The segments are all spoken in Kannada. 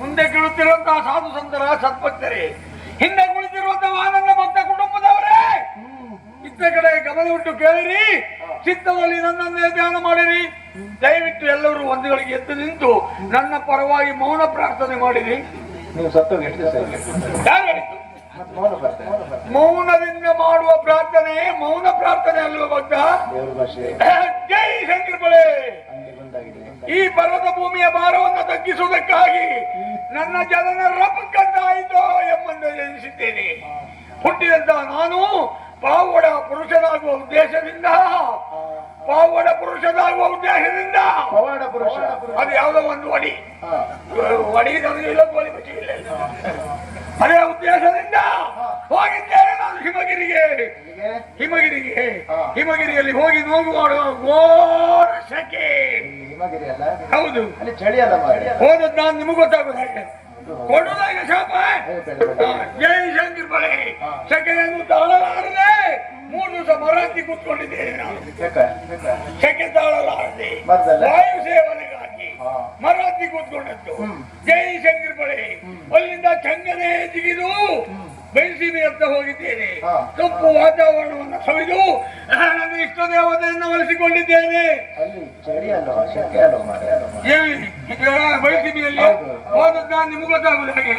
ಮುಂದೆ ಕೇಳುತ್ತಿರುವಂತಹ ಸಾಧು ಸಂತರ ಸತ್ಪಕ್ತರೇ ಹಿಂದೆ ಕುಳಿತಿರುವಂತಹ ಆನಂದ ಭಕ್ತ ಕುಟುಂಬದವರೇ ಇತ್ತ ಕಡೆ ಗಮನವಿಟ್ಟು ಕೇಳಿರಿ. ಚಿತ್ತದಲ್ಲಿ ನನ್ನನ್ನೇ ಧ್ಯಾನ ಮಾಡಿರಿ. ದಯವಿಟ್ಟು ಎಲ್ಲರೂ ಒಂದುಗಳಿಗೆ ಎದ್ದು ನಿಂತು ನನ್ನ ಪರವಾಗಿ ಮೌನ ಪ್ರಾರ್ಥನೆ ಮಾಡಿರಿ. ನೀವು ಮೌನದಿಂದ ಮಾಡುವ ಪ್ರಾರ್ಥನೆ ಮೌನ ಪ್ರಾರ್ಥನೆ ಅಲ್ವ ಭಕ್ತ? ಜೈ ಶಂಕರ್ ಬಳೆ ಈ ಪರ್ವತ ಭೂಮಿಯ ಭಾರವನ್ನು ತಗ್ಗಿಸುವುದಕ್ಕಾಗಿ ನನ್ನ ಜನನ ರಪಕ್ಕಂತಾಯಿತು ಎಂಬಂದು ಎನಿಸಿದ್ದೇನೆ. ಹುಟ್ಟಿದಂತ ನಾನು ಪಾವಡ ಪುರುಷನಾಗುವ ಉದ್ದೇಶದಿಂದ ಪಾವಡ ಪುರುಷನಾಗುವ ಉದ್ದೇಶದಿಂದ. ಪವಾಡ ಪುರುಷ. ಅದು ಯಾವುದೋ ಒಂದು ಒಡಿ. ಒಡಿ ನನಗೆ ಇಲ್ಲ. ಅದೇ ಉದ್ದೇಶದಿಂದ ಹೋಗಿದ್ದೇನೆ ನಾನು ಹಿಮಗಿರಿಗೆ. ಹಿಮಗಿರಿಗೆ. ಹಿಮಗಿರಿಯಲ್ಲಿ ಹೋಗಿ ನೋವು ಮಾಡುವ ಘೋರ ಶಕೆ ಇಲ್ಲಿ ಹಿಮಗಿರಿ ಅಲ್ಲ ಹೌದು. ಅಲ್ಲಿ ಚಳಿ ಅಲ್ಲ ಹೋದದ್ ನಾನು ನಿಮಗೆ ಗೊತ್ತಾಗುದು ಹೇಗೆ. ಶಾಪ. ಜೈ ಶಂಕರ್ ಬಳೆ. ಸೆಕೆಯನ್ನು ತಾಳಲಾರದೆ ಮೂರು ದಿವಸ ಮರಾಠಿ ಯಾಕ? ಯಾಕ? ಸೆಕೆ ತಾಳಲಾರದೆ? ವಾಯು ಸೇವನೆಗಾಗಿ ಮರಾತಿ ಮರಾಠಿ ಕೂತ್ಕೊಂಡದ್ದು. ಜೈ ಶಂಕರ್ ಬಳೆ. ಅಲ್ಲಿಂದ ಚಂಗನೆ ಜಿಗಿದು ಅಂತ ಹೋಗಿದ್ದೇನೆ. ಕಪ್ಪು ವಾತಾವರಣವನ್ನು ಸವಿದು ನನ್ನ ಇಷ್ಟ ದೇವತೆಯನ್ನು ಒಲಿಸಿಕೊಂಡಿದ್ದೇನೆ. ಬಯಸಿಬಿಯಲ್ಲಿ ಹೌದು. ನಾನು ನಿಮ್ಗೆ ಗೊತ್ತಾಗುದು ಹಾಗೆ?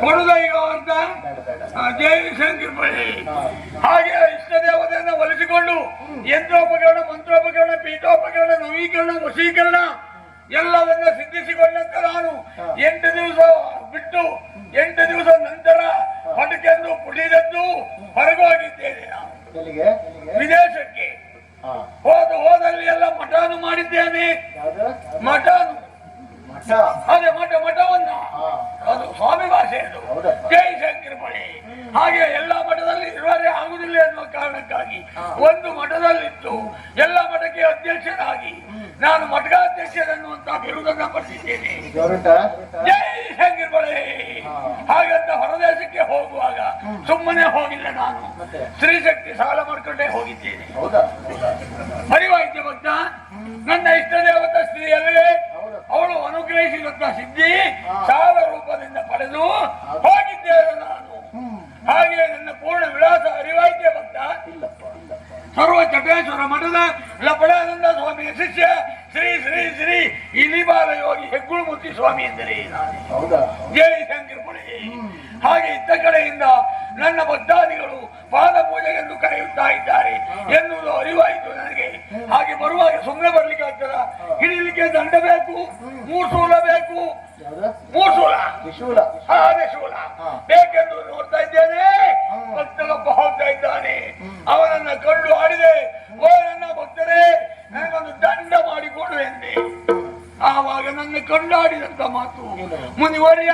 ಕೊಡುದ ಈಗ ಅಂತ? ಜೈ ಶಂಕರ್ ಬಳಿ ಹಾಗೆ ಇಷ್ಟ ದೇವತೆಯನ್ನು ಒಲಿಸಿಕೊಂಡು ಯಂತ್ರೋಪಕರಣ ಮಂತ್ರೋಪಕರಣ ಪೀಠೋಪಕರಣ ನವೀಕರಣ ವಶೀಕರಣ ಎಲ್ಲವನ್ನ ಸಿದ್ಧಿಸಿಕೊಂಡಂತ ನಾನು ಎಂಟು ದಿವಸ ಬಿಟ್ಟು ಎಂಟು ದಿವಸ ನಂತರ ಪಟಕೆಂದು ಪುಡಿದದ್ದು ಹೊರಗೋಗಿದ್ದೇನೆ ನಾನು ಎಲ್ಲಿಗೆ ಎಲ್ಲಿಗೆ? ವಿದೇಶಕ್ಕೆ ಹಾ. ಹೋದ ಹೋದಲ್ಲಿ ಎಲ್ಲ ಮಠಾನು ಮಾಡಿದ್ದೇನೆ ಯಾವ್ದು? ಮಠಾನು ಮಠ ಅದೇ ಮಠ ಮಠವನ್ನ ಹಾ. ಅದು ಸ್ವಾಮಿ ಭಾಷೆ ಅದು ಹೌದಾ? ಜೈ ಶಂಕರ್ ಬಳಿ ಹಾಗೆ ಎಲ್ಲ ಮಠದಲ್ಲಿ ಇರುವರೆ ಆಗುದಿಲ್ಲ ಎನ್ನುವ ಕಾರಣಕ್ಕಾಗಿ ಒಂದು ಮಠದಲ್ಲಿತ್ತು ಎಲ್ಲ ಮಠಕ್ಕೆ ಅಧ್ಯಕ್ಷನಾಗಿ ನಾನು ಮಠಾಧ್ಯಕ್ಷರನ್ನುವಂತ ಬಿರುದನ್ನ ಹಾಗಂತ ಹೊರದೇಶಕ್ಕೆ ಹೋಗುವಾಗ ಸುಮ್ಮನೆ ಹೋಗಿಲ್ಲ ನಾನು. ಸ್ತ್ರೀ ಸ್ತ್ರೀಶಕ್ತಿ ಸಾಲ ಮಾಡ್ಕೊಂಡೇ ಹೋಗಿದ್ದೇನೆ. ಪರಿವಾಯ್ಯ ಭಕ್ತ. ನನ್ನ ಇಷ್ಟ ದೇವತ ಸ್ತ್ರೀಯಲ್ಲೇ. ಅವಳು ಅನುಗ್ರಹಿಸಿದಂತ ಸಿದ್ಧಿ. ಸಾಲ ರೂಪದಿಂದ ಪಡೆದು ಹೋಗಿದ್ದೇನೆ ನಾನು. ಹಾಗೆ ನನ್ನ ಪೂರ್ಣ ವಿಳಾಸ ಅರಿವಾಯ್ಯ ಭಕ್ತ. ಸರ್ವ ಚಟೇಶ್ವರ ಮಠದ ಲಪಡಾನಂದ ಸ್ವಾಮಿಯ ಶಿಷ್ಯ ಸ್ವಾಮಿ ಎಂದರೆ ಜೈ ಶಂಕರ್ ಹಾಗೆ ಇದ್ದ ಕಡೆಯಿಂದ ನನ್ನ ಭಕ್ತಾದಿಗಳು ಪಾದ ಎಂದು ಕರೆಯುತ್ತಾ ಇದ್ದಾರೆ ಎನ್ನುವುದು ಅರಿವಾಯಿತು ನನಗೆ. ಹಾಗೆ ಬರುವಾಗ ಸುಮ್ಮನೆ ಬರ್ಲಿಕ್ಕೆ ಕಂಡಾಡಿದಂತ ಮಾತು? ಮುನಿವರ್ಯ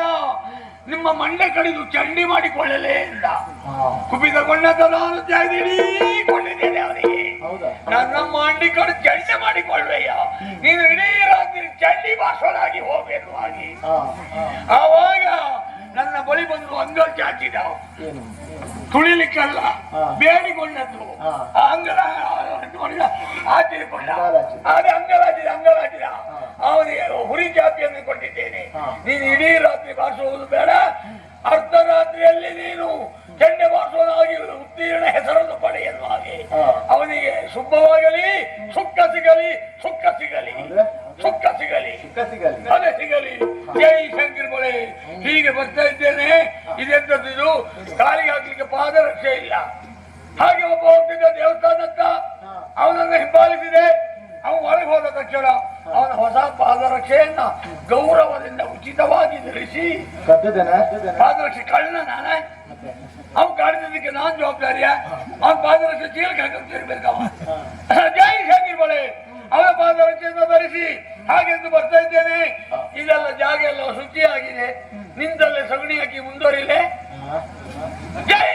ನಿಮ್ಮ ಮಂಡೆ ಕಡಿದು ಚಂಡಿ ಮಾಡಿಕೊಳ್ಳಲೇ ಇಲ್ಲ ಕುಪಿತಗೊಂಡ ನಾನು ಕೊಂಡಿದ್ದೇನೆ ಅವರಿಗೆ ನನ್ನ ಮಂಡಿ ಕಡೆ ಚಂಡಿ ಮಾಡಿಕೊಳ್ಳಯ್ಯ ನೀನು ಇಡೀ ರಾತ್ರಿ ಚಂಡಿ ಭಾಷಣಾಗಿ ಹೋಗಬೇಕು ಹಾ ಆವಾಗ ನನ್ನ ಬಳಿ ಬಂದು ಅಂಗಲ್ ಚಾಚಿದ ತುಳಿಲಿಕ್ಕಲ್ಲ. ಬೇಡಿಕೊಂಡದ್ದು ಅಂಗಲ ಆಚರಿಕೊಂಡ. ಅದೇ ಅಂಗಲಾಚಿದ ಅಂಗಲಾಚಿದ. ಅವನಿಗೆ ಹುರಿ ಜಾತಿಯನ್ನು ಕೊಟ್ಟಿದ್ದೇನೆ. ನೀನು ಇಡೀ ರಾತ್ರಿ ಬಾರಿಸುವುದು ಬೇಡ. ಅರ್ಧರಾತ್ರಿಯಲ್ಲಿ ನೀನು ಕೆಂಡೆ ಬಾರಿಸುವುದಾಗಿ ಉತ್ತೀರ್ಣ ಹೆಸರನ್ನು ಪಡೆಯಲು ಹಾಗೆ. ಅವನಿಗೆ ಶುಭವಾಗಲಿ ಸುಖ ಸಿಗಲಿ ಸುಖ ಸಿಗಲಿ. ಸುಖ ಸಿಗಲಿ. ಸುಖ ಸಿಗಲಿ. ಅದೇ ಸಿಗಲಿ. ಜೈ ಶಂಕರ್ ಮೊಳೆ. ಹೀಗೆ ಬರ್ತಾ ಇದ್ದೇನೆ. ಇದೆಂತದ್ದು? ಇದು ಕಾಲಿಗೆ ಹಾಕ್ಲಿಕ್ಕೆ ಪಾದರಕ್ಷೆ ಇಲ್ಲ. ಹಾಗೆ ಒಬ್ಬ ಹೋಗ್ತಿದ್ದ ದೇವಸ್ಥಾನಕ್ಕ ಅವನನ್ನು ಹಿಂಬಾಲಿಸಿದೆ. ಅವನು ಒಳಗೆ ಹೋದ ತಕ್ಷಣ ಅವನ ಹೊಸ ಪಾದರಕ್ಷೆಯನ್ನ ಗೌರವದಿಂದ ಉಚಿತವಾಗಿ ಧರಿಸಿ ಪಾದರಕ್ಷೆ ಕಳ್ಳ ನಾನೇ? ಅವ್ ಅವ್ನು ಕಾಡಿದ್ದಕ್ಕೆ ನಾನ್ ಜವಾಬ್ದಾರಿಯ? ಅವ್ ಪಾದರಕ್ಷೆ ಚೀಲಕ್ಕೆ ಹಾಕಿರ್ಬೇಕವ ಹಾ ಜೈ ಶಂಕರ್ ಬಳೆ ಅವನ ಪಾದರಕ್ಷೆಯನ್ನು ಧರಿಸಿ ಹಾಗೆಂದು ಬರ್ತಾ ಇದ್ದೇನೆ. ಇದೆಲ್ಲ ಜಾಗ ಎಲ್ಲ ಶುಚಿಯಾಗಿದೆ. ನಿಂತಲ್ಲೇ ಸಗಣಿ ಹಾಕಿ ಮುಂದುವರಿಲೆ ಜೈ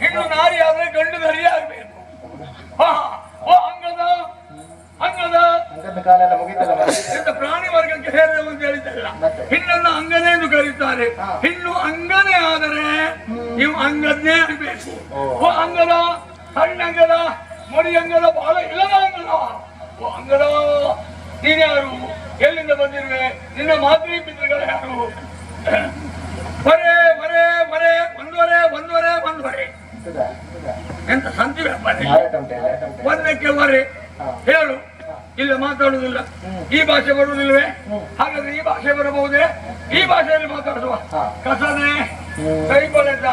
ಹೆಣ್ಣು ನಾರಿ ಆದ್ರೆ ಗಂಡು ನರಿ ಆಗ್ಬೇಕು. ಓ ಕಾಲೆಲ್ಲ ಮುಗಿತಲ್ಲ ಪ್ರಾಣಿ ವರ್ಗಕ್ಕೆ ಸೇರಿದ ಅಂತ ಹೇಳಿದ್ದಲ್ಲ. ಮತ್ತೆ? ಹೆಣ್ಣನ್ನು ಅಂಗನೆ ಎಂದು ಕರೀತಾರೆ. ಹಿಣ್ಣು ಅಂಗನೆ ಆದರೆ ನೀವು ಅಂಗದ್ನೇ ಆಗ್ಬೇಕು. ಓ. ಅಂಗದ ಸಣ್ಣ ಅಂಗದ ಮರಿ ಅಂಗದ ಬಾಲ ಇಲ್ಲದ ಅಂಗದ ಓ ಅಂಗದ ನೀನ್ಯಾರು ಎಲ್ಲಿಂದ ಬಂದಿರುವೆ ನಿನ್ನ ಮಾತೃ ಪಿತೃಗಳು ಯಾರು ಬರೇ ಬರೇ ಬರೇ ಒಂದುವರೆ ಒಂದುವರೆ ಒಂದುವರೆ ಎಂತದ? ಎಂತದ? ಎಂತ ಸಂತಿ ವ್ಯಾಪಾರ ಮಾರಾಟ ಉಂಟು ಎಲ್ಲ ಆಯ್ತಾ ಉಂಟು? ಒಂದಕ್ಕೆ ವರೆ ಹಾ. ಹೇಳು ಇಲ್ಲ ಮಾತಾಡುವುದಿಲ್ಲ ಈ ಭಾಷೆ ಬರುವುದಿಲ್ವೇ ಹಾಗಾದ್ರೆ ಈ ಭಾಷೆ ಬರಬಹುದೇ? ಈ ಭಾಷೆಯಲ್ಲಿ ಮಾತಾಡುವ. ಕಸನೆ. ಕೈ ಕೊಳೆತ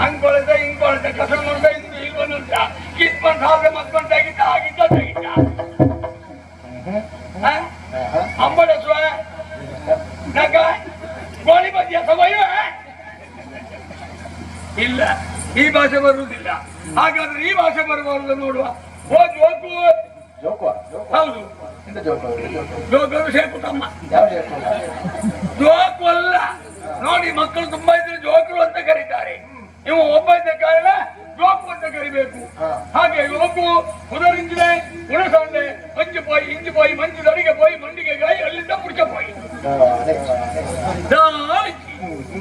ಹಂಗ್ ಕೊಳೆತ ಹಿಂಗ್ ಕೊಳೆತ ಕಸ ನೋಡ್ದ ಇಂದು ಇಲ್ಲಿ ಬಂದ ಬಂತ ಆದ್ರೆ ಮತ್ಕೊಂಡ್ ತೆಗಿತ ಆಗಿದ್ದ ತೆಗಿತ. ಅಂಬಡಸುವ ನಗ ಗೋಳಿ ಬದಿಯ ಸಮಯ ಇಲ್ಲ ಈ ಭಾಷೆ ಬರುವುದಿಲ್ಲ. ಹಾಗಾದ್ರೆ ಈ ಭಾಷೆ ಬರಬಾರದು ನೋಡುವ. ಓದ್ ಜೋಕುವ ಜೋಕು ಹೌದು. ಜೋಕು ಜೋಕರು ಸೇರ್ಕೊತಮ್ಮ ಯಾವ ಜೋಕು ಜೋಕು ಅಲ್ಲ ನೋಡಿ ಮಕ್ಕಳು ತುಂಬಾ ಇದ್ರೆ ಜೋಕರು ಅಂತ ಕರೀತಾರೆ. ನೀವು ಒಬ್ಬ ಇದ್ದ ಕಾರಣ ಜೋಕು ಅಂತ ಕರಿಬೇಕು. ಹಾಗೆ ಜೋಕು ಉದರಿಂಜಿದೆ ಉಣಸೊಂಡೆ ಮಂಜು ಪೋಯಿ ಇಂಜು ಪೋಯಿ ಮಂಜು ದಡಿಗೆ ಪೋಯಿ ಮಂಡಿಗೆ ಗಾಯಿ ಅಲ್ಲಿಂದ ಮುಡ್ಚ ಪೋಯಿ. ಅದೇ.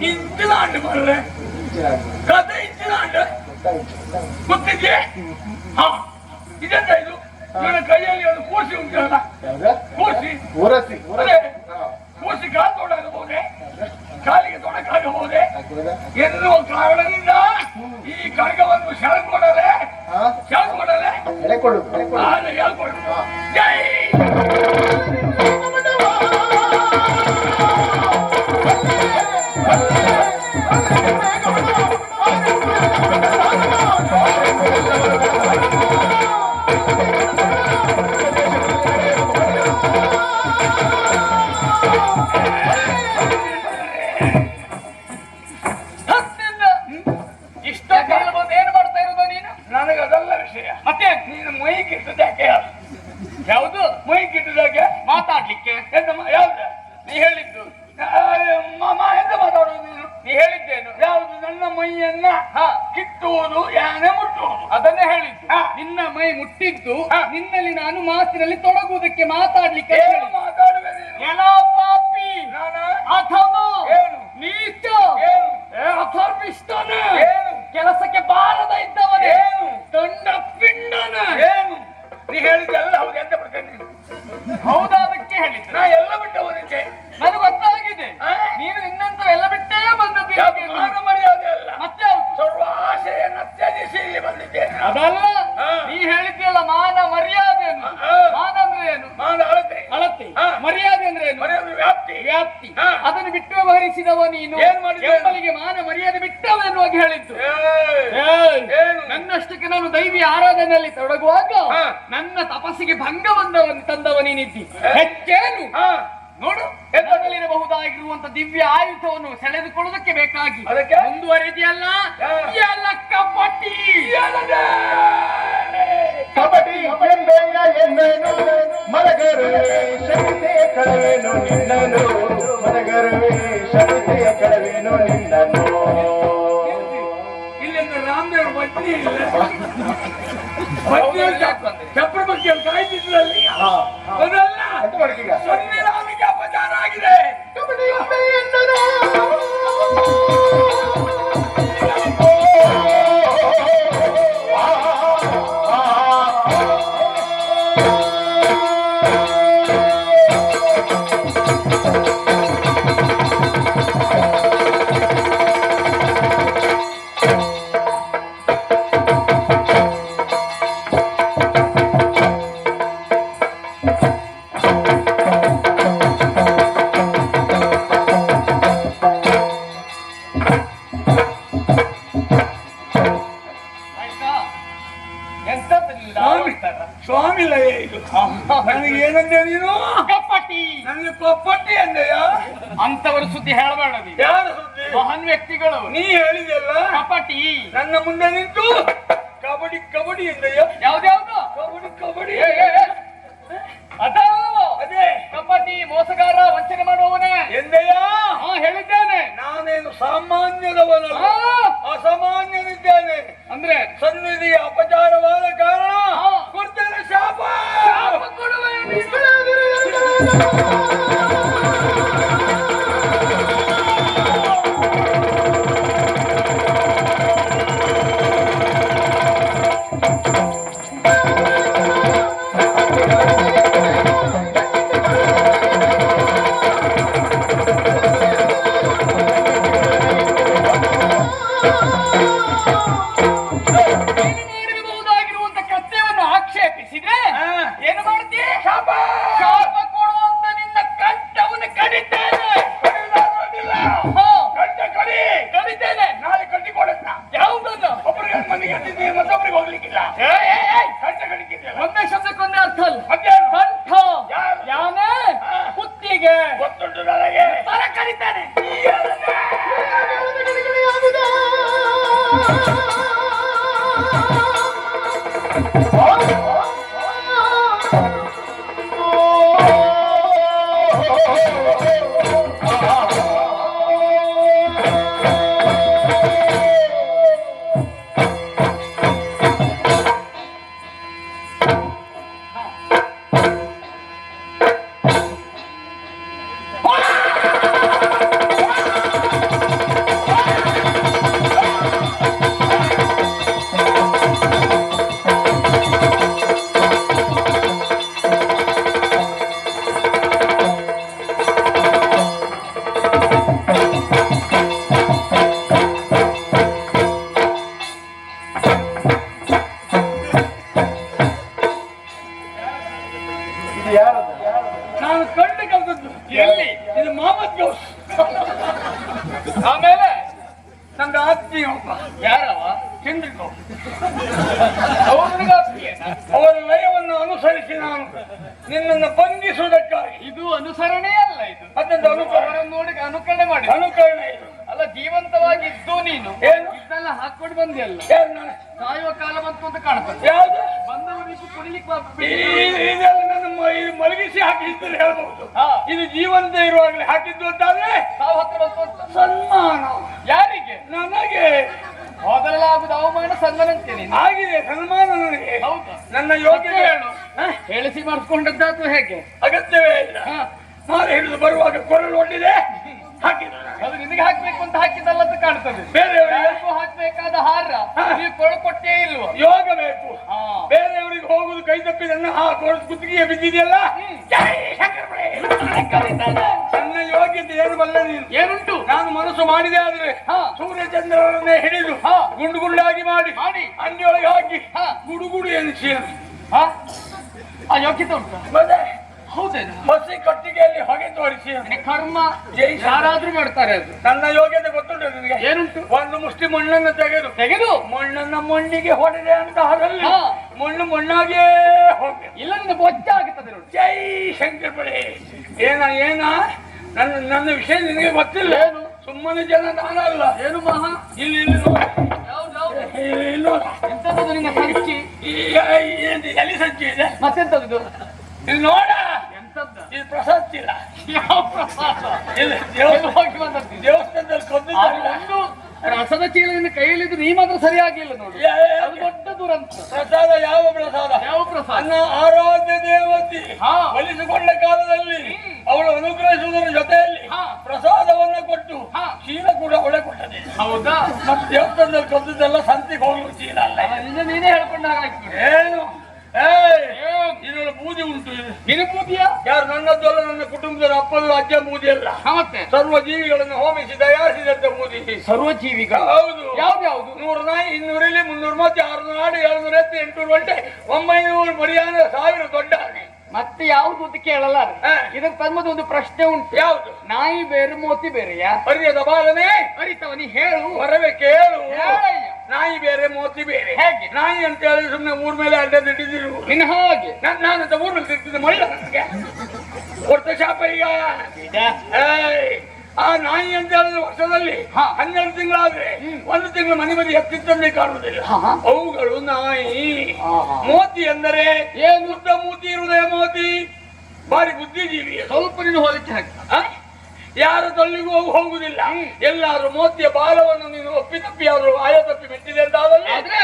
ಇಂಚಿನಾಂಡು ಬರ್ರೆ. ಕತೆ ಗೊತ್ತಾಯ್ತು, ಗೊತ್ತಾಯ್ತು. ಗೊತ್ತಿದ್ಯೆ ಹಾ. ಇದೆಂತ ಇದು? ಇವನ ಕೈಯಲ್ಲಿ ಒಂದು ಕೂಸಿ ಉಂಟಲ್ಲ ಕೂಸಿ ಉರಸಿ ಕೂಸಿ ಕಾಲು ತೊಡಗಬಹುದೇ ಕಾಲಿಗೆ ತೊಡಕಾಗಬಹುದೇ? ಎನ್ನುವ ಕಾರಣದಿಂದ ಈ ಕಡಗವನ್ನು ಸೆಳ್ಕೊಡಲೆ ಹಾ? ಸೆಳ್ಕೊಡಲೆ ಎಳೆ ಕೊಡು ಎಳೆ ಆಗ ಹೇಳ್ಕೊಡು. ಜೈ ಮೈಯನ್ನ ಕಿತ್ತುವುದು ಯಾನೆ ಮುಟ್ಟುವುದು. ಅದನ್ನೇ ಹೇಳಿದ್ದು. ನಿನ್ನ ಮೈ ಮುಟ್ಟಿದ್ದು. ನಿನ್ನಲ್ಲಿ ನಾನು ಮಾತಿನಲ್ಲಿ ತೊಡಗುವುದಕ್ಕೆ ಮಾತಾಡ್ಲಿಕ್ಕೆ ಎಲಾ ಪಾಪಿ. ಅಥವಾ? ನೀಚ? ಕೆಲಸಕ್ಕೆ ಬಾರದ ಇದ್ದವನೇ. ಏನು? ದಂಡ ಪಿಂಡನ. ಏನು? ನೀ ಹೇಳಿದ್ದೆಲ್ಲ ಹೌದು ನೀನು ಹೌದಾದಕ್ಕೆ ಹೇಳಿದ್ದು. ನಾ ಎಲ್ಲ ಬಿಟ್ಟವನಿಗೆ ನನಗೆ ಗೊತ್ತಾಗಿದೆ ಆ? ನೀನು ನಿನ್ನಂತ ಎಲ್ಲ ಬಿಟ್ಟೇ ಬಂದದ್ದು ಮರ್ಯಾದೆ ಅಲ್ಲ? ಮತ್ತೆ ಸ್ವಲ್ಪ ಆಶೆಯನ್ನು ತ್ಯಜಿಸಿ ಇಲ್ಲಿ ಬಂದಿದ್ದೇನೆ ಅದಲ್ಲ ನೀ ಹೇಳಿದ್ಯಲ್ಲ ಮಾನ ಮರ್ಯಾದೆ. ಮಾನ ಅಂದ್ರೆ ಏನು? ಮಾನ ಅಳತೆ. ಅಳತೆ. ಮರ್ಯಾದೆ ಅಂದ್ರೆ ಏನು? ಮರ್ಯಾದೆ ವ್ಯಾಪ್ತಿ. ವ್ಯಾಪ್ತಿ. ಅದನ್ನು ಬಿಟ್ಟು ವ್ಯವಹರಿಸಿದವ ನೀನು? ಎಂಬಲಿಗೆ ಮಾನ ಮರ್ಯಾದೆ ಬಿಟ್ಟವ ಎನ್ನುವಾಗಿ ಹೇಳಿದ್ದು? ನನ್ನಷ್ಟಕ್ಕೆ ನಾನು ದೈವಿ ಆರಾಧನೆಯಲ್ಲಿ ತೊಡಗುವಾಗ. ನನ್ನ ತಪಸ್ಸಿಗೆ ಭಂಗ ಬಂದವನು ತಂದವ ನೀನಿದ್ದಿ ಹೆಚ್ಚೇನು? ಹಾ, ನೋಡು ಎನ್ನದಲ್ಲಿರಬಹುದಾಗಿರುವಂತ ದಿವ್ಯ ಆಯುಧವನ್ನು ಸೆಳೆದುಕೊಳ್ಳುವುದಕ್ಕೆ ಬೇಕಾಗಿ. ಅದಕ್ಕೆ? ಮುಂದುವರೆದಿಯಲ್ಲ? ಕಪಟಿ ಕಪಟಿ ಕಬಡ್ಡಿ! ಎಂಬೆಯ ಎನ್ನೇನು ಮಲಗರುವೆ ಶಕ್ತಿಯ ಕಳವೇನು ನಿನ್ನನು? ಮಲಗರುವೆ ಶಕ್ತಿಯ ಕಳವೇನು ನಿನ್ನನು? ಇಲ್ಲಿಂದ ರಾಮದೇವ್ರ ಇಲ್ಲ. ಚಪ್ರ ಬಗ್ಗೆ ಕಾಯ್ತಿದ್ರಲ್ಲಿ. ಅದಲ್ಲ? ಹಾ, ಅಸಾಮಾನ್ಯನಿದ್ದೇನೆ ಅಂದ್ರೆ? ಸನ್ನಿಧಿಯ ಅಪಚಾರವಾದ ಕಾರಣ. ಕೊಡ್ತೇನೆ ಶಾಪ. ಶಾಪ ಕೊಡುವೆ ನಾನು ಕಣ್ಣು ಕಲ್ತದ್ದು ಎಲ್ಲಿ? ಇದು ಮೊಹಮ್ಮದ್ ಗೌಸ್. ಆಮೇಲೆ ನನ್ನ ಆತ್ಮೀಯ ಒಬ್ಬ. ಯಾರವ ಆತ್ಮೀಯನಾ? ಅವರ ಲಯವನ್ನು ಅನುಸರಿಸಿ ನಾನು ನಿನ್ನನ್ನು ಬಂಧಿಸುವುದಕ್ಕಾಗಿ. ಇದು ಅನುಸರಣೆ ಅಲ್ಲ ಇದು. ಮತ್ತೆ ಅನುಕರಣ. ನೋಡಿ ಅನುಕರಣೆ ಮಾಡಿ. ಅನುಕರಣೆ ಇದು. ಅಲ್ಲ ಜೀವಂತವಾಗಿ ಇದ್ದು ನೀನು. ಏನು? ಇದೆಲ್ಲ ಹಾಕೊಂಡು ಬಂದಿಯಲ್ಲ. ಸಾಯುವ ಕಾಲ ಬಂತು ಅಂತ ಕಾಣ್ತದೆ. ಯಾವುದು? ಬಂದವರಿಗೂ ಕುಡಿಲಿಕ್ಕೆ ಇದು ಮಲಗಿಸಿ ಹಾಕಿದ್ರೆ ಹೇಳ್ಬಹುದು. ಇದು ಜೀವಂತ ಇರುವಾಗಲೇ ಹಾಕಿದ್ದು ಅಂತಾದ್ರೆ ಸನ್ಮಾನ. ಯಾರಿಗೆ? ನನಗೆ. ಮೊದಲೆಲ್ಲ ಆಗುದು ಅವಮಾನ ಸನ್ಮಾನಂತೆ ನೀನು. ಆಗಿದೆ ಸನ್ಮಾನ ನನಗೆ. ಹೌದಾ? ನನ್ನ ಯೋಗ್ಯತೆ. ಹೇಳು. ಹೇಳಿಸಿ ಮಾಡಿಸ್ಕೊಂಡದ್ದು ಹೇಗೆ? ಅಗತ್ಯವೇ ಇಲ್ಲ. ನಾನು ಹಿಡಿದು ಬರುವಾಗ ಕೊರಳು ಒಡ್ಡಿದೆ. ಹಾಕಿದ ಅದು ನಿನಗೆ ಹಾಕ್ಬೇಕು ಅಂತ ಹಾಕಿದ್ದಲ್ಲ ಅಂತ ಕಾಣ್ತದೆ. ಬೇರೆ ಹಾಕ್ಬೇಕಾದ ಹಾರ. ನೀವು ಕೊಳ್ಕೊಟ್ಟೇ ಇಲ್ವ? ಯೋಗ ಬೇಕು. ಕೈ ತಪ್ಪಿದನ್ನು ಹಾ ಕೊರಳು ಕುತ್ತಿಗೆ ಬಿದ್ದಿದೆಯಲ್ಲ. ನನ್ನ ಯೋಗ್ಯತೆ ಏನು ಬಲ್ಲ ನೀನು ಏನುಂಟು ನಾನು ಮನಸ್ಸು ಮಾಡಿದೆ ಆದ್ರೆ ಹಾ. ಸೂರ್ಯಚಂದ್ರರನ್ನೇ ಹಿಡಿದು ಹಾ. ಗುಂಡು ಗುಂಡಾಗಿ ಮಾಡಿ ಮಾಡಿ. ಅಂಡಿಯೊಳಗೆ ಹಾಕಿ. ಗುಡುಗುಡು ಎನಿಸಿ ಹಾ? ಆ ಯೋಗ್ಯತೆ ಉಂಟು ಹೌದೇನು? ಹಸಿ ಕಟ್ಟಿಗೆಯಲ್ಲಿ ಹೊಗೆ ತೋರಿಸಿ ಕರ್ಮ ಜೈ ಯಾರಾದ್ರೂ ಮಾಡ್ತಾರೆ ಅದು. ನನ್ನ ಯೋಗ್ಯತೆ ಗೊತ್ತುಂಟು ನಿನಗೆ? ಏನುಂಟು ಒಂದು ಮುಷ್ಟಿ ಮಣ್ಣನ್ನು ತೆಗೆದು. ತೆಗೆದು? ಮಣ್ಣನ್ನ ಮಣ್ಣಿಗೆ ಹೊಡೆದೆ ಅಂತ ಹಾಗಲ್ಲ. ಹಾ. ಮಣ್ಣು ಮಣ್ಣಾಗೇ ಹೋಗಿ ಇಲ್ಲ ನಿನ್ನ ಬೊಜ್ಜ ಆಗುತ್ತದೆ ನೋಡಿ. ಜೈ ಶಂಕರ್ ಬಳಿ ಏನ ಏನ? ನನ್ನ ನನ್ನ ವಿಷಯ ನಿನಗೆ ಗೊತ್ತಿಲ್ಲ. ಏನು? ಸುಮ್ಮನೆ ಜನ ನಾನಲ್ಲ. ಏನು ಮಹಾ? ಇಲ್ಲಿ ಇಲ್ಲಿ ನೋಡು. ಯಾವ್ದು ಯಾವ್ದು ಇಲ್ಲಿ ಇಲ್ಲಿ ನೋಡು. ಎಂತದ್ದು ನಿನ್ನ ಸಂಚಿ? ಈ ಈ- ಎಲ್ಲಿ ಸಂಚಿ ಇದೆ? ಮತ್ತೆಂತದ್ದು ಇದು? ಇಲ್ಲಿ ನೋಡ. ಇದು ಪ್ರಸಾದ್ ಚೀಲ ಯಾವ ಪ್ರಸಾದ? ಇಲ್ಲಿ ದೇವಸ್ಥಾನ ಹೋಗಿ ಬಂದದ್ದು? ದೇವಸ್ಥಾನದಲ್ಲಿ. ಒಂದು ರಸದ ಚೀಲ ನಿನ್ನ ಕೈಯಲ್ಲಿದ್ದು ನೀ ಮಾತ್ರ ಸರಿಯಾಗಿಲ್ಲ ನೋಡಿ. ಅದು ದೊಡ್ಡ ದುರಂತ. ಪ್ರಸಾದ ಯಾವ ಪ್ರಸಾದ? ಯಾವ ಪ್ರಸಾದ? ನನ್ನ ಆರಾಧ್ಯ ದೇವತೆ. ಹಾ. ಒಲಿಸಿಕೊಂಡ ಕಾಲದಲ್ಲಿ ಅವಳು ಅನುಗ್ರಹಿಸುವುದರ ಜೊತೆಯಲ್ಲಿ. ಪ್ರಸಾದವನ್ನ ಕೊಟ್ಟು. ಚೀಲ ಕೂಡ ಒಳ್ಳೆ ಕೊಟ್ಟದೆ. ಹೌದಾ? ಮತ್ತೆ ದೇವಸ್ಥಾನದಲ್ಲಿ ಕೊಂದಿದ್ದೆಲ್ಲ ಸಂತಿಗೆ ಹೋಗ್ಲು ಚೀಲ ಅಲ್ಲ ನೀನೇ ಹೇಳ್ಕೊಂಡಾಗ ಏನು? ಇದರಲ್ಲಿ ಬೂದಿ ಉಂಟು ಇದು. ನಿನ್ನ ಬೂದಿಯ? ಯಾರು ನನ್ನದ್ದು ಅಲ್ಲ ನನ್ನ ಕುಟುಂಬದ ಅಪ್ಪಲ್ಲ ಅಜ್ಜ ಬೂದಿ ಅಲ್ಲ ಮತ್ತೆ ಸರ್ವ ಜೀವಿಗಳನ್ನು ಹೋಮಿಸಿ ತಯಾರಿಸಿದಂತ ಬೂದಿ. ಸರ್ವಜೀವಿಗಳು ಹೌದು. ಯಾವ್ದು ನೂರು ನಾಯಿ ಇನ್ನೂರು ಇಲ್ಲಿ ಮುನ್ನೂರು ಮತ್ತೆ ಆರುನೂರು ಆಡು ಏಳ್ನೂರ ಎತ್ತು ಎಂಟುನೂರು ಗಂಟೆ ಒಂಬೈನೂರು ಮರಿಯಾನ ಸಾವಿರ ದೊಡ್ಡ ಆನೆ. ಮತ್ತೆ ಯಾವ್ದು ಅಂತ ಕೇಳಲ್ಲ. ಇದಕ್ಕೆ ತಮ್ಮದು ಒಂದು ಪ್ರಶ್ನೆ ಉಂಟು. ಯಾವುದು? ನಾಯಿ ಬೇರೆ ಮೋತಿ ಬೇರೆಯಾ? ಅರಿಯದ ಬಾಲನೆ? ಅರಿತವ ನೀ ಹೇಳು. ಹೊರವೆ ಕೇಳು. ಹೇಳಯ್ಯ. ನಾಯಿ ಬೇರೆ ಮೋತಿ ಬೇರೆ ಹೇಗೆ? ನಾಯಿ ಅಂತ ಹೇಳಿ ಸುಮ್ಮನೆ ಊರ್ ಮೇಲೆ ಅಡ್ಡ ಹಿಡಿದಿರು ನಿನ್ನ ಹಾಗೆ ನಾನು ಅಂತ ಊರ್ ಮೇಲೆ ಮಳ್ಳ ನನಗೆ ಕೊಡ್ತ ಶಾಪ ಈಗ ಆ ನಾಯಿ ಅಂತ ಹೇಳಿದ್ರೆ ವರ್ಷದಲ್ಲಿ. ಹನ್ನೆರಡು ತಿಂಗಳಾದ್ರೆ ಒಂದು ತಿಂಗಳು ಮನೆ ಮನೆ ಎತ್ತಿತ್ತಂದ್ರೆ ಕಾಣುವುದಿಲ್ಲ. ಅವುಗಳು ನಾಯಿ. ಮೋತಿ ಎಂದರೆ ಏನು? ಮೂತಿ ಹೃದಯ ಮೋತಿ ಬಾರಿ ಬುದ್ಧಿಜೀವಿ. ಸ್ವಲ್ಪ ನೀನು ಹೋಲಿಕೆ ಹಾಕಿ? ಯಾರ ತೊಲ್ಲಿಗೂ ಹೋಗುವುದಿಲ್ಲ. ಹೋಗುದಿಲ್ಲ ಎಲ್ಲಾದ್ರೂ ಮೋತಿಯ ಬಾಲವನ್ನು ನೀನು ಒಪ್ಪಿ ತಪ್ಪಿ ಆದ್ರೂ ಆಯ ತಪ್ಪಿ ಮೆಟ್ಟಿದೆ ಅಂತ ಆದ್ರೆ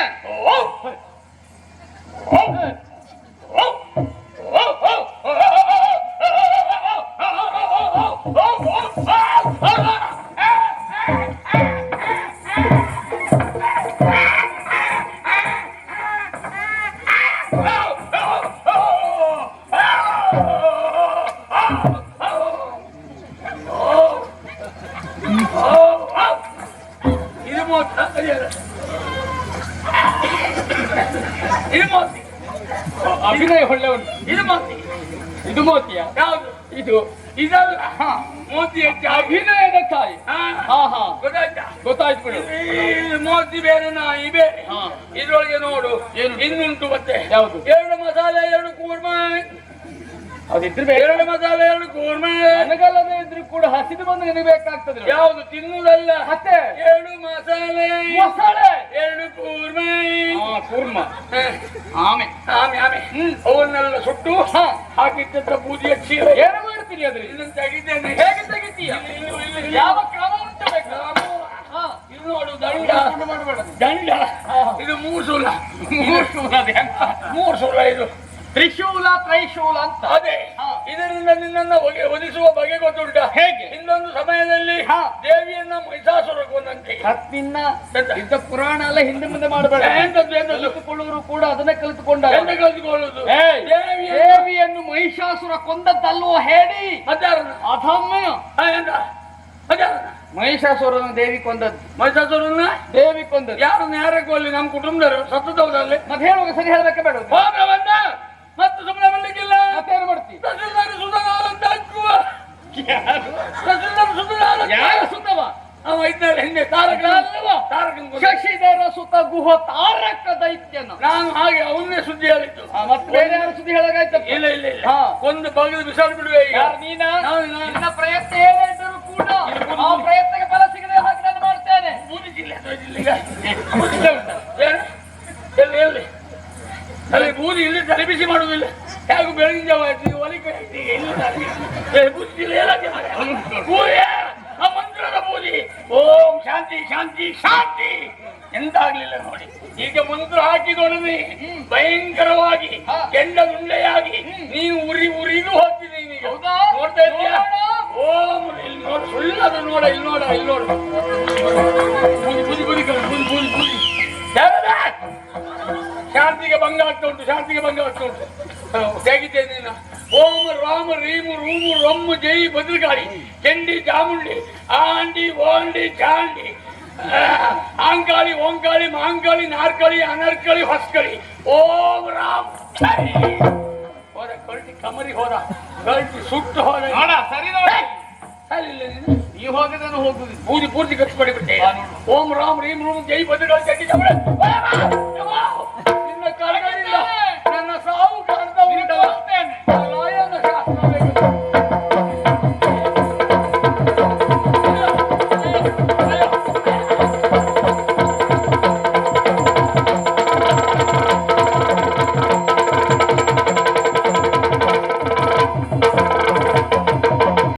ಅಭಿನಯ ಒಳ್ಳೆ ಉಂಟು ಇದು ಮೋತಿ. ಇದು ಮೋತಿಯ? ಯಾವುದು? ಇದು. ಇದಲ್ಲ. ಹಾ. ಮೋತಿ ಅಭಿನಯದ ತಾಯಿ. ಹಾ. ಹಾ ಗೊತ್ತಾಯ್ತಾ? ಗೊತ್ತಾಯ್ತು ಬಿಡು. ಮೋತಿ ಬೇರೆ ನಾಯಿ ಬೇರೆ. ಹಾ. ಇದ್ರೊಳಗೆ ನೋಡು. ಏನು? ಇನ್ನುಂಟು ಮತ್ತೆ. ಯಾವುದು? ಎರಡು ಮಸಾಲೆ ಎರಡು ಕೂರ್ಮ. ಅದಿದ್ರೆ ಎರಡು ಮಸಾಲೆ ಎರಡು ಕೂರ್ಮ. ನನಗಲ್ಲದೆ ಇದ್ರು ಕೂಡ ಹಸಿದು ಬಂದು ನಿನಗೆ ಬೇಕಾಗ್ತದೆ. ಯಾವುದು ತಿನ್ನುವುದಲ್ಲ. ಮತ್ತೆ? ಎರಡು ಮಸಾಲೆ. ಮೊಸಳೆ ಎರಡು ಕೂರ್ಮ. ಕೂರ್ಮ. ಆಮೆ. ಆಮೆ ಆಮೆ. ಅವನ್ನೆಲ್ಲ ಸುಟ್ಟು ಹಾ. ಹಾಕಿದ್ದ ಪೂಜೆ ಹಚ್ಚಿ ಏನು ಮಾಡ್ತೀರಿ ಅದ್ರಲ್ಲಿ? ಇದನ್ನು ತೆಗಿದ್ದೇನೆ ಹೇಗೆ ತೆಗಿತೀಯ. ಯಾವ ಕ್ರಮ ಹಾ. ಇದು ನೋಡು ದಂಡ. ಮಾಡಬೇಡ ದಂಡ. ಇದು ಮೂರು ಸೂಲ. ಮೂರು ಸುಲ ಮೂರು ಸೂಲ ಇದು. ತ್ರಿಶೂಲ ತ್ರೈಶೂಲ ಅಂತ. ಅದೇ. ಇದರಿಂದ ನಿನ್ನನ್ನ ಒಗೆ ಒದಿಸುವ ಬಗೆ ಗೊತ್ತುಂಟ ಹೇಗೆ? ಇನ್ನೊಂದು ಸಮಯದಲ್ಲಿ ಹಾ. ದೇವಿಯನ್ನ ಮಹಿಷಾಸುರ ಕೊಂದಂತೆ ಹತ್ತಿನ? ಇದ್ದ ಪುರಾಣ ಎಲ್ಲ ಹಿಂದೆ ಮುಂದೆ ಮಾಡಬೇಡ. ಎಂತದ್ದು ಎಂತದ್ದು? ಕಲಿತುಕೊಳ್ಳುವರು ಕೂಡ ಅದನ್ನೇ ಕಲಿತುಕೊಂಡ ಕಲಿತುಕೊಳ್ಳುವುದು? ಕಲಿತುಕೊಳ್ಳುದು ದೇವಿಯನ್ನು ಮಹಿಷಾಸುರ ಕೊಂದದ್ದಲ್ವೋ ಹೇಳಿ. ಅಧಮ್ಮ ಮಹಿಷಾಸುರನ ದೇವಿ ಕೊಂದದ್ದು. ಮಹಿಷಾಸುರನ್ನ? ದೇವಿ ಕೊಂದದ್ದು. ಯಾರನ್ನ ಯಾರಕ್ಕೆ ಅಲ್ಲಿ ನಮ್ಮ ಕುಟುಂಬದವರು ಸತ್ತದವರಲ್ಲಿ ಮತ್ತೆ ಹೇಳುವಾಗ ಸರಿ ಹೇಳಬೇಕೆ ಬೇಡ ಹೋಗ ಬಂದ ಮತ್ತೆ ಸುಮ್ಮನೆ ಬರ್ಲಿಕ್ಕಿಲ್ಲ ಮತ್ತೇನು ಮಾಡ್ತಿ ತಹಸೀಲ್ದಾರ್ ಸುಧಾರ ಅಂತ ಹಚ್ಚುವ ತಹಸೀಲ್ದಾರ್ ಸುಧಾರ ಯಾರ ಸುತ್ತವ ಹಿಂದೆ ತಾರಕ? ತಾರಕ ಶಶಿಧರ ಸುತ ಗುಹ ತಾರಕ ದೈತ್ಯನ ನಾನು ಹಾಗೆ ಅವನ್ನೇ ಸುದ್ದಿ ಹೇಳಿದ್ದು ಮತ್ತೆ ಬೇರೆ ಯಾರು ಸುದ್ದಿ ಹೇಳಗಾಯ್ತಪ್ಪ ಇಲ್ಲ ಇಲ್ಲ. ಒಂದು ಬಗೆದು ಬಿಸಾಡಿ ಬಿಡುವೆ ಈಗ ಯಾರು ನೀನ ನಾನು ನಾನು ನಿನ್ನ ಪ್ರಯತ್ನ ಏನೇ ಇದ್ದರೂ ಕೂಡ ಆ ಪ್ರಯತ್ನಕ್ಕೆ ಫಲ ಸಿಗದೆ ಹಾಗೆ ನಾನು ಮಾಡ್ತೇನೆ ಮೂರು ಜಿಲ್ಲೆ? ಎಲ್ಲಿ ಎಲ್ಲಿ ಅಲ್ಲಿ ಬೂದಿ ಇಲ್ಲಿ ತಲೆ ಬಿಸಿ ಮಾಡುವುದಿಲ್ಲ ಹೇಗೂ ಬೆಳಗಿನ ಜಾವ ಒಲಿ ಕೈ ಆಯ್ತು ಈಗ ಇಲ್ಲಿ ಬೂದಿ ಜಿಲ್ಲೆ ಏನಾಗಿದೆ ಮಾರ್ರೆ? ಬೂದಿ, ಆ ಮಂತ್ರದ ಬೂದಿ ಓಂ ಶಾಂತಿ ಶಾಂತಿ ಶಾಂತಿ. ಎಂತ ಆಗ್ಲಿಲ್ಲ ನೋಡಿ. ಈಗ ಮಂತ್ರ ಹಾಕಿದೊಡನೆ ಭಯಂಕರವಾಗಿ. ಕೆಂಡ ಮುಂಡೆಯಾಗಿ ನೀನು ಉರಿ ಉರಿದು ಹೋಗ್ತಿದ್ದೀನಿ? ನೋಡ್ತಾ ಓಂ ಇಲ್ಲಿ ನೋಡು ಸುಳ್ಳದು ನೋಡ ಇಲ್ಲಿ ನೋಡ ಇಲ್ಲಿ ನೋಡು. ಬೂದಿ ಬೂದಿ ಬೂದಿ ಕಣೆ, ಬೂದಿ ಬೂದಿ ಬೂದಿ. ಯಾರದ? ಶಾಂತಿಗೆ ಭಂಗ ಆಗ್ತಾ ಉಂಟು ಶಾಂತಿಗೆ ಭಂಗ ಆಗ್ತಾ ಉಂಟು. ಹೇಗಿದ್ದೇನೆ ನೀನು? ಓಂ ರಾಮ ರೀಮು ರೂಮು ರೊಮ್ಮು ಜೈ ಬದ್ರಗಾಳಿ ಚಂಡಿ ಚಾಮುಂಡಿ ಆಂಡಿ ಓಂಡಿ ಚಾಂಡಿ ಆ, ಆಂಕಾಳಿ ಓಂಕಾಳಿ ಮಾಂಕಾಳಿ ನಾರ್ಕಳಿ ಅನರ್ಕಳಿ ಹೊಸ್ಕಳಿ ಓಂ ರಾಮ್ ಜೈ. ಹೋದ ಕಳ್ತಿ ಕಮರಿ ಹೋದ ಕಳ್ತಿ ಸುಟ್ಟು ಹೋದ ನೋಡ ಸರಿ ನೋಡಿ ಸರಿ ಇಲ್ಲ ನೀನು ನೀವು ಹೋಗದನ್ನು ಹೋಗುದಿಲ್ಲ ಪೂಜೆ ಪೂರ್ತಿ ಖರ್ಚು ಮಾಡಿಬಿಟ್ಟೆ ಹಾ, ನೋಡು. ಓಂ ರಾಮ್ ರೀಂ ರೂಮ್ ಜೈ ಭದ್ರಕಾಳಿ ಚಂಡಿ ಚಾಮುಂಡಿ. ಓ ರಾಮ! ಓ!